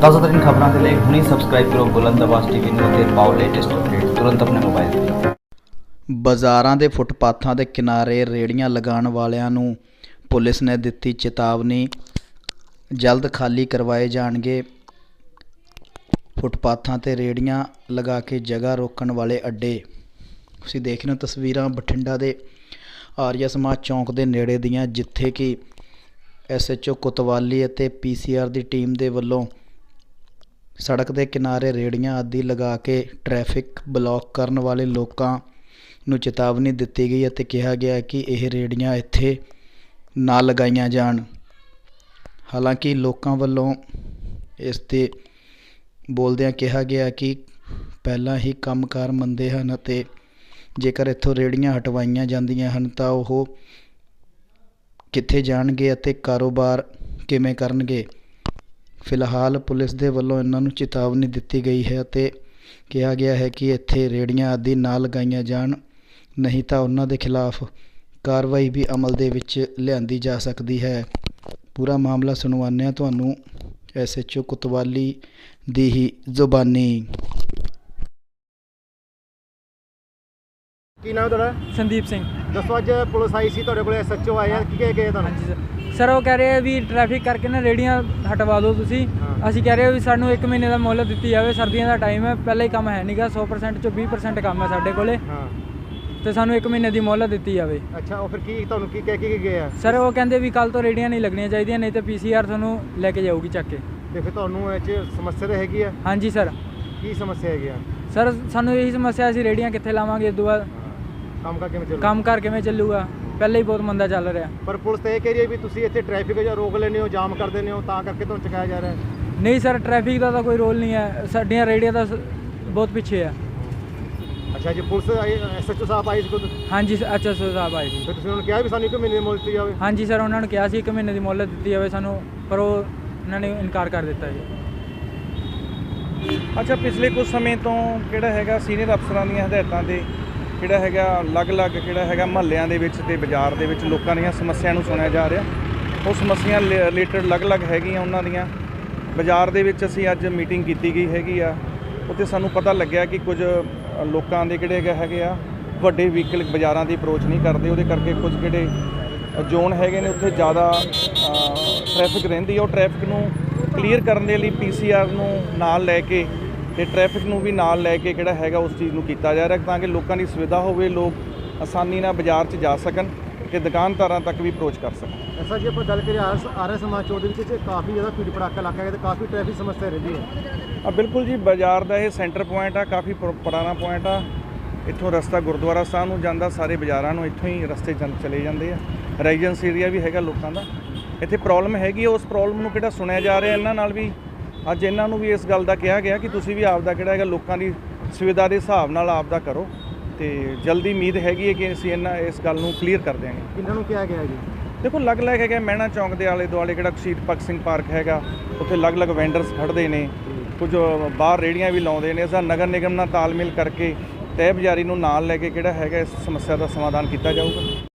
ਤਾਜ਼ਾ ਖਬਰਾਂ ਦੇ ਲਈ ਹੁਣੇ ਸਬਸਕ੍ਰਾਈਬ ਕਰੋ ਬੁਲੰਦ ਆਵਾਜ਼ ਟੀਵੀ ਨੂੰ ਅਤੇ ਪਾਓ ਲੇਟੈਸਟ ਅਪਡੇਟ ਤੁਰੰਤ ਆਪਣੇ ਮੋਬਾਈਲ ਤੇ। ਬਾਜ਼ਾਰਾਂ ਦੇ ਫੁੱਟਪਾਥਾਂ ਦੇ ਕਿਨਾਰੇ ਰੇੜੀਆਂ ਲਗਾਉਣ ਵਾਲਿਆਂ ਨੂੰ ਪੁਲਿਸ ਨੇ ਦਿੱਤੀ ਚੇਤਾਵਨੀ। ਜਲਦ ਖਾਲੀ ਕਰਵਾਏ ਜਾਣਗੇ। ਫੁੱਟਪਾਥਾਂ ਤੇ ਰੇੜੀਆਂ ਲਗਾ ਕੇ ਜਗ੍ਹਾ ਰੋਕਣ ਵਾਲੇ ਅੱਡੇ। ਤੁਸੀਂ ਦੇਖ ਰਹੇ ਹੋ ਤਸਵੀਰਾਂ ਬਠਿੰਡਾ ਦੇ ਆਰੀਆ ਸਮਾਜ ਚੌਂਕ ਦੇ ਨੇੜੇ ਦੀਆਂ, ਜਿੱਥੇ ਕਿ ਐਸਐਚਓ ਕੁਤਵਾਲੀ ਅਤੇ ਪੀਸੀਆਰ ਦੀ ਟੀਮ ਦੇ ਵੱਲੋਂ ਸੜਕ ਦੇ ਕਿਨਾਰੇ ਰੇਹੜੀਆਂ ਆਦਿ ਲਗਾ ਕੇ ਟ੍ਰੈਫਿਕ ਬਲੋਕ ਕਰਨ ਵਾਲੇ ਲੋਕਾਂ ਨੂੰ ਚੇਤਾਵਨੀ ਦਿੱਤੀ ਗਈ ਅਤੇ ਕਿਹਾ ਗਿਆ ਕਿ ਇਹ ਰੇਹੜੀਆਂ ਇੱਥੇ ਨਾ ਲਗਾਈਆਂ ਜਾਣ। ਹਾਲਾਂਕਿ ਲੋਕਾਂ ਵੱਲੋਂ ਇਸ ਤੇ ਬੋਲਦਿਆਂ ਕਿਹਾ ਗਿਆ ਕਿ ਪਹਿਲਾਂ ਹੀ ਕੰਮਕਾਰ ਮੰਦੇ ਹਨ ਅਤੇ ਜੇਕਰ ਇੱਥੋਂ ਰੇੜੀਆਂ ਹਟਵਾਈਆਂ ਜਾਂਦੀਆਂ ਹਨ ਤਾਂ ਉਹ ਕਿੱਥੇ ਜਾਣਗੇ ਅਤੇ ਕਾਰੋਬਾਰ ਕਿਵੇਂ ਕਰਨਗੇ? ਫਿਲਹਾਲ ਪੁਲਿਸ ਦੇ ਵੱਲੋਂ ਇਹਨਾਂ ਨੂੰ ਚੇਤਾਵਨੀ ਦਿੱਤੀ ਗਈ ਹੈ ਅਤੇ ਕਿਹਾ ਗਿਆ ਹੈ ਕਿ ਇੱਥੇ ਰੇੜੀਆਂ ਆਦਿ ਨਾ ਲਗਾਈਆਂ ਜਾਣ, ਨਹੀਂ ਤਾਂ ਉਹਨਾਂ ਦੇ ਖਿਲਾਫ ਕਾਰਵਾਈ ਵੀ ਅਮਲ ਦੇ ਵਿੱਚ ਲਿਆਂਦੀ ਜਾ ਸਕਦੀ ਹੈ। ਪੂਰਾ ਮਾਮਲਾ ਸੁਣਵਾਉਂਦੇ ਹਾਂ ਤੁਹਾਨੂੰ ਐਸਐਚਓ ਕੁਤਵਾਲੀ ਦੀ ਹੀ ਜ਼ੁਬਾਨੀ। ਕੀ ਨਾਮ ਤੁਹਾਡਾ? ਸੰਦੀਪ ਸਿੰਘ। ਦੱਸੋ ਅੱਜ ਪੁਲਿਸ ਆਈ ਸੀ ਤੁਹਾਡੇ ਕੋਲ ਐਸਐਚਓ ਆਏ ਆ ਕੀ ਕਹਿ ਗਏ ਤੁਹਾਨੂੰ? ਹਾਂਜੀ ਸਰ ਸਰ ਉਹ ਕਹਿ ਰਹੇ ਆ ਵੀ ਟ੍ਰੈਫਿਕ ਕਰਕੇ ਨਾ ਰੇੜੀਆਂ ਹਟਵਾ ਦਿਓ ਤੁਸੀਂ। ਅਸੀਂ ਕਹਿ ਰਹੇ ਹਾਂ ਵੀ ਸਾਨੂੰ 1 ਮਹੀਨੇ ਦਾ ਮੁੱਲ ਦਿੱਤੀ ਜਾਵੇ ਸਰਦੀਆਂ ਦਾ ਟਾਈਮ ਹੈ ਪਹਿਲਾਂ ਹੀ ਕੰਮ ਹੈ ਨਹੀਂਗਾ 100% ਚੋਂ 20% ਕੰਮ ਹੈ ਸਾਡੇ ਕੋਲੇ। ਹਾਂ। ਤੇ ਸਾਨੂੰ 1 ਮਹੀਨੇ ਦੀ ਮੁੱਲ ਦਿੱਤੀ ਜਾਵੇ। ਅੱਛਾ ਉਹ ਫਿਰ ਕੀ ਤੁਹਾਨੂੰ ਕੀ ਕਹਿ ਕੇ ਗਏ ਆ? ਸਰ ਉਹ ਕਹਿੰਦੇ ਵੀ ਕੱਲ ਤੋਂ ਰੇੜੀਆਂ ਨਹੀਂ ਲੱਗਣੀਆਂ ਚਾਹੀਦੀਆਂ ਨਹੀਂ ਤੇ ਪੀਸੀਆਰ ਤੁਹਾਨੂੰ ਲੈ ਕੇ ਜਾਊਗੀ ਚੱਕ ਕੇ। ਤੇ ਫਿਰ ਤੁਹਾਨੂੰ ਇਹ 'ਚ ਸਮੱਸਿਆ ਤਾਂ ਹੈਗੀ ਆ? ਹਾਂਜੀ ਸਰ ਕੀ ਸਮੱਸਿਆ ਹੈਗੀ ਆ? ਸਰ ਸਾਨੂੰ ਇਹੀ ਸਮੱਸਿਆ ਅਸੀਂ ਰੇੜੀਆਂ ਕਿੱਥੇ ਲਾਵਾਂਗੇ ਇਸ ਤੋਂ ਬਾਅਦ? ਕੰਮ ਕਾ ਕਿਵੇਂ ਚੱਲੂ ਕੰਮ ਕਰ ਕਿਵੇਂ ਚੱਲੂਗਾ? ਪਹਿਲਾਂ ਹੀ ਬਹੁਤ ਮੰਦਾ ਚੱਲ ਰਿਹਾ। ਪਰ ਪੁਲਿਸ ਤਾਂ ਇਹ ਕਹਿ ਰਹੀ ਹੈ ਵੀ ਤੁਸੀਂ ਇੱਥੇ ਟ੍ਰੈਫਿਕ ਜਾਂ ਰੋਕ ਲੈਂਦੇ ਹੋ ਜਾਮ ਕਰ ਦਿੰਦੇ ਹੋ ਤਾਂ ਕਰਕੇ ਤੁਹਾਨੂੰ ਚੁਕਾਇਆ ਜਾ ਰਿਹਾ। ਹੈ ਨਹੀਂ ਸਰ ਟ੍ਰੈਫਿਕ ਦਾ ਤਾਂ ਕੋਈ ਰੋਲ ਨਹੀਂ ਹੈ। ਸਾਡੀਆਂ ਰੇੜੀਆਂ ਤਾਂ ਸ- ਬਹੁਤ ਪਿੱਛੇ ਹੈ ਅੱਛਾ ਜੀ ਪੁਲਿਸ ਐਸਐਚਓ ਸਾਹਿਬ ਆਈ ਸੀ ਖੁਦ? ਹਾਂਜੀ ਅੱਛਾ ਸਰ ਸਾਹਿਬ ਆਏ ਸੀ। ਫਿਰ ਤੁਸੀਂ ਉਹਨਾਂ ਨੂੰ ਕਿਹਾ ਵੀ ਸਾਨੂੰ ਇੱਕ ਮਹੀਨੇ ਦੀ ਮੁੱਲ ਦਿੱਤੀ ਜਾਵੇ? ਹਾਂਜੀ ਸਰ ਉਹਨਾਂ ਨੂੰ ਕਿਹਾ ਸੀ ਇੱਕ ਮਹੀਨੇ ਦੀ ਮੁਹਲਤ ਦਿੱਤੀ ਜਾਵੇ ਸਾਨੂੰ ਪਰ ਉਹ ਉਹਨਾਂ ਨੇ ਇਨਕਾਰ ਕਰ ਦਿੱਤਾ ਜੀ। ਅੱਛਾ ਪਿਛਲੇ ਕੁਝ ਸਮੇਂ ਤੋਂ ਕਿਹੜਾ ਹੈਗਾ? ਸੀਨੀਅਰ ਅਫਸਰਾਂ ਦੀਆਂ ਹਦਾਇਤਾਂ ਤੇ ਕਿਹੜਾ ਹੈਗਾ ਅਲੱਗ-ਅਲੱਗ, ਕਿਹੜਾ ਹੈਗਾ ਮਹੱਲਿਆਂ ਦੇ ਵਿੱਚ ਤੇ ਬਾਜ਼ਾਰ ਦੇ ਵਿੱਚ ਲੋਕਾਂ ਦੀਆਂ ਸਮੱਸਿਆ ਨੂੰ ਸੁਣਿਆ ਜਾ ਰਿਹਾ। ਉਹ ਸਮੱਸਿਆ ਰਿਲੇਟਡ ਅਲੱਗ-ਅਲੱਗ ਹੈਗੀਆਂ ਉਹਨਾਂ ਦੀਆਂ। ਬਾਜ਼ਾਰ ਦੇ ਵਿੱਚ ਅਸੀਂ ਅੱਜ ਮੀਟਿੰਗ ਕੀਤੀ ਗਈ ਹੈਗੀ ਆ। ਉੱਥੇ ਸਾਨੂੰ ਪਤਾ ਲੱਗਿਆ ਕਿ ਕੁਝ ਲੋਕਾਂ ਦੇ ਕਿਹੜੇ ਹੈਗੇ ਹੈਗੇ ਆ, ਵੱਡੇ ਵਹੀਕਲ ਬਾਜ਼ਾਰਾਂ ਦੀ ਅਪਰੋਚ ਨਹੀਂ ਕਰਦੇ। ਉਹਦੇ ਕਰਕੇ ਕੁਝ ਕਿਹੜੇ ਜ਼ੋਨ ਹੈਗੇ ਨੇ, ਉੱਥੇ ਜ਼ਿਆਦਾ ਟ੍ਰੈਫਿਕ ਰਹਿੰਦੀ ਹੈ ਉਹ ਟ੍ਰੈਫਿਕ ਨੂੰ ਕਲੀਅਰ ਕਰਨ ਦੇ ਲਈ ਪੀਸੀਆਰ ਨੂੰ ਨਾਲ ਲੈ ਕੇ ਤੇ ਟ੍ਰੈਫਿਕ ਨੂੰ ਵੀ ਨਾਲ ਲੈ ਕੇ ਕਿਹੜਾ ਹੈਗਾ ਉਸ ਚੀਜ਼ ਨੂੰ ਕੀਤਾ ਜਾ ਰਿਹਾ ਤਾਂ ਕਿ ਲੋਕਾਂ ਦੀ ਸੁਵਿਧਾ ਹੋਵੇ ਲੋਕ ਆਸਾਨੀ ਨਾਲ ਬਾਜ਼ਾਰ 'ਚ ਜਾ ਸਕਣ ਤੇ ਦੁਕਾਨਦਾਰਾਂ ਤੱਕ ਵੀ ਅਪਰੋਚ ਕਰ ਸਕਣ। ਐਸਾ ਜੀ ਆਪਾਂ ਗੱਲ ਕਰੀਏ ਆਰ ਆਰਐਸ ਸਮਾਜ ਚੌਕ ਦੇ ਵਿੱਚ ਕਾਫੀ ਜ਼ਿਆਦਾ ਭੀੜ ਭੜਾਕਾ ਇਲਾਕਾ ਹੈ ਤੇ ਕਾਫੀ ਟ੍ਰੈਫਿਕ ਸਮੱਸਿਆ ਰਹਿੰਦੀ ਹੈ। ਆ ਬਿਲਕੁਲ ਜੀ ਬਾਜ਼ਾਰ ਦਾ ਇਹ ਸੈਂਟਰ ਪੁਆਇੰਟ ਆ ਕਾਫੀ ਪੁਰ- ਪੁਰਾਣਾ ਪੁਆਇੰਟ ਆ। ਇੱਥੋਂ ਰਸਤਾ ਗੁਰਦੁਆਰਾ ਸਾਹਿਬ ਨੂੰ ਜਾਂਦਾ ਸਾਰੇ ਬਾਜ਼ਾਰਾਂ ਨੂੰ ਇੱਥੋਂ ਹੀ ਰਸਤੇ ਚੱਲ ਚਲੇ ਜਾਂਦੇ ਆ। ਰੈਜ਼ੀਡੈਂਸ ਏਰੀਆ ਵੀ ਹੈਗਾ ਲੋਕਾਂ ਦਾ। ਇੱਥੇ ਪ੍ਰੋਬਲਮ ਹੈਗੀ ਉਸ ਪ੍ਰੋਬਲਮ ਨੂੰ ਕਿਹੜਾ ਸੁਣਿਆ ਜਾ ਰਿਹਾ ਇਹਨਾਂ ਨਾਲ ਵੀ ਅੱਜ ਇਹਨਾਂ ਨੂੰ ਵੀ ਇਸ ਗੱਲ ਦਾ ਕਿਹਾ ਗਿਆ ਕਿ ਤੁਸੀਂ ਵੀ ਆਪਦਾ ਕਿਹੜਾ ਹੈਗਾ ਲੋਕਾਂ ਦੀ ਸੁਵਿਧਾ ਦੇ ਹਿਸਾਬ ਨਾਲ ਆਪਦਾ ਕਰੋ ਤੇ ਜਲਦੀ ਉਮੀਦ ਹੈਗੀ ਹੈ ਕਿ ਅਸੀਂ ਇਹਨਾਂ ਇਸ ਗੱਲ ਨੂੰ ਕਲੀਅਰ ਕਰ ਦਿਆਂਗੇ। ਕਿੰਨਾਂ ਨੂੰ ਕਿਹਾ ਗਿਆ ਜੀ? ਦੇਖੋ ਅਲੱਗ-ਅਲੱਗ ਹੈਗਾ ਮਹਿਣਾ ਚੌਂਕ ਦੇ ਆਲੇ ਦੁਆਲੇ ਕਿਹੜਾ ਸ਼ਹੀਦ ਭਗਤ ਸਿੰਘ ਪਾਰਕ ਹੈਗਾ ਉੱਥੇ ਅਲੱਗ-ਅਲੱਗ ਵੈਂਡਰਸ ਖੜਦੇ ਨੇ ਕੁਝ ਬਾਹਰ ਰੇੜੀਆਂ ਵੀ ਲਾਉਂਦੇ ਨੇ ਦਾ ਨਗਰ ਨਿਗਮ ਨਾਲ ਤਾਲਮੇਲ ਕਰਕੇ ਤੈਅ ਬਜ਼ਾਰੀ ਨੂੰ ਨਾਲ ਲੈ ਕੇ ਕਿਹੜਾ ਹੈਗਾ ਇਸ ਸਮੱਸਿਆ ਦਾ ਸਮਾਧਾਨ ਕੀਤਾ ਜਾਊਗਾ।